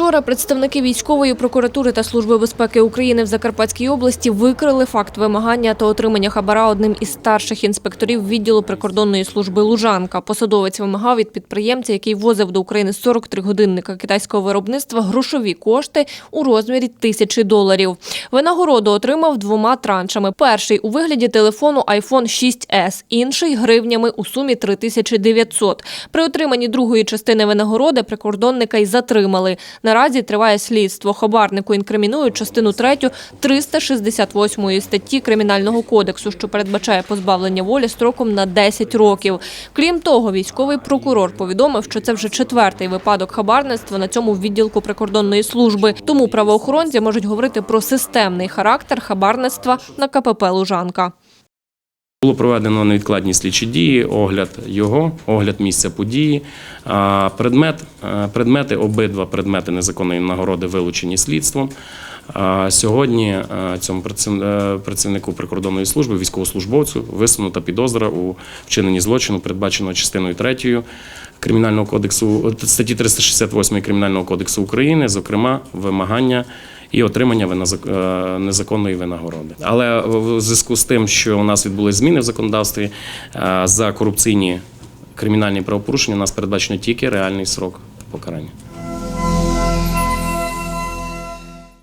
Вчора представники військової прокуратури та Служби безпеки України в Закарпатській області викрили факт вимагання та отримання хабара одним із старших інспекторів відділу прикордонної служби Лужанка. Посадовець вимагав від підприємця, який возив до України 43 годинника китайського виробництва, грошові кошти у розмірі тисячі доларів. Винагороду отримав двома траншами. Перший у вигляді телефону iPhone 6s, інший гривнями у сумі 3900. При отриманні другої частини винагороди прикордонника й затримали. Наразі триває слідство. Хабарнику інкримінують частину 3 368 статті Кримінального кодексу, що передбачає позбавлення волі строком на 10 років. Крім того, військовий прокурор повідомив, що це вже четвертий випадок хабарництва на цьому відділку прикордонної служби. Тому правоохоронці можуть говорити про системний характер хабарництва на КПП Лужанка. Було проведено невідкладні слідчі дії, огляд його, огляд місця події. Предмет, предмети, обидва предмети незаконної нагороди вилучені слідством. Сьогодні е, цьому е, працівнику прикордонної служби, військовослужбовцю, висунута підозра у вчиненні злочину, передбаченого частиною 3 Кримінального кодексу статті 368 Кримінального кодексу України, зокрема, вимагання і отримання е, незаконної винагороди. Але в зв'язку з тим, що у нас відбулись зміни в законодавстві е, за корупційні кримінальні правопорушення, у нас передбачено тільки реальний срок покарання.